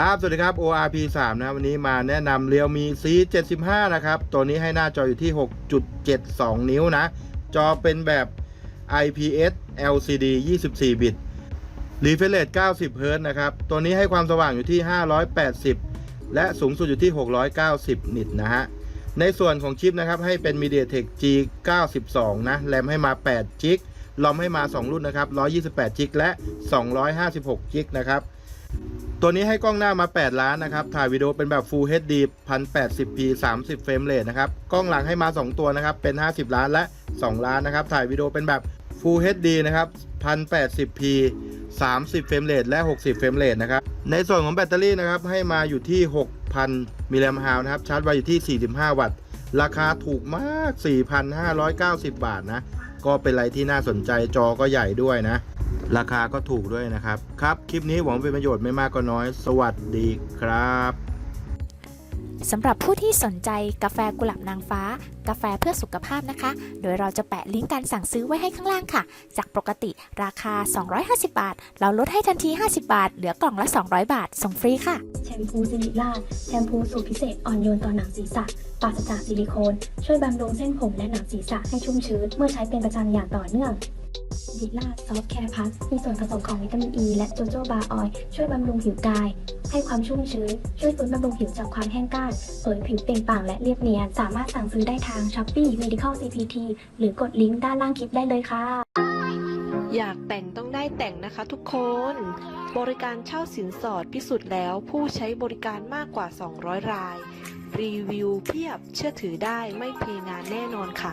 ครับ สวัสดีครับ ORP 3นะครับวันนี้มาแนะนำเรียวมี C 75นะครับ ตัวนี้ให้หน้าจออยู่ที่ 6.72 นิ้วนะ จอเป็นแบบ IPS LCD 24 บิต Refresh Rate 90 Hz นะครับ ตัวนี้ให้ความสว่างอยู่ที่ 580 และสูงสุดอยู่ที่ 690 นิตนะฮะ ในส่วนของชิปนะครับ ให้เป็น MediaTek G92 นะแรมให้มา8 g b ลอมให้มา 2 รุ่นนะครับ128 g b และ 256 g b นะครับ ตัวนี้ให้กล้องหน้ามา 8 ล้านนะครับ ถ่ายวิดีโอเป็นแบบ Full HD 1080p 30 เฟรมเรทนะครับ กล้องหลังให้มา 2 ตัวนะครับ เป็น 50 ล้านและ 2 ล้านนะครับ ถ่ายวิดีโอเป็นแบบ Full HD นะครับ 1080p 30 เฟรมเรทและ 60 เฟรมเรทนะครับ ในส่วนของแบตเตอรี่นะครับ ให้มาอยู่ที่ 6,000 มิลลิแอมป์ฮาวนะครับ ชาร์จไวอยู่ที่ 45 วัตต์ ราคาถูกมาก 4,590 บาทนะ ก็เป็นอะไรที่น่าสนใจ จอก็ใหญ่ด้วยนะ ราคาก็ถูกด้วยนะครับ ครับ คลิปนี้หวังเป็นประโยชน์ไม่มากก็น้อย สวัสดีครับสำหรับผู้ที่สนใจกาแฟกุหลาบนางฟ้า กาแฟเพื่อสุขภาพนะคะ โดยเราจะแปะลิงก์การสั่งซื้อไว้ให้ข้างล่างค่ะ จากปกติราคา 250 บาท เราลดให้ทันที 50 บาท เหลือกล่องละ 200 บาท ส่งฟรีค่ะแชมพูซิลิล่าแชมพูสูตรพิเศษอ่อนโยนต่อหนังศีรษะปราศจากซิลิโคน ช่วยบำรุงเส้นผมและหนังศีรษะให้ชุ่มชื้นเมื่อใช้เป็นประจำอย่างต่อเนื่อง ซิล่าซอฟแคร์พัสมีส่วนผสมของวิตามินอ e ีและโจโจบาออยล์ช่วยบำรุงผิวกาย ให้ความชุ่มชื้น ช่วยฟื้นบำรุงผิวจากความแห้งกร้านเผยผิวเปล่งปลั่งและเรียบเนียน สามารถสั่งซื้อได้ทาง Shopee Medical CPT หรือกดลิงก์ด้านล่างคลิปได้เลยค่ะ อยากแต่งต้องได้แต่งนะคะทุกคน บริการเช่าสินสอดพิสูจน์แล้วผู้ใช้บริการมากกว่า 200 ราย รีวิวเพียบเชื่อถือได้ไม่เพงานแน่นอนค่ะ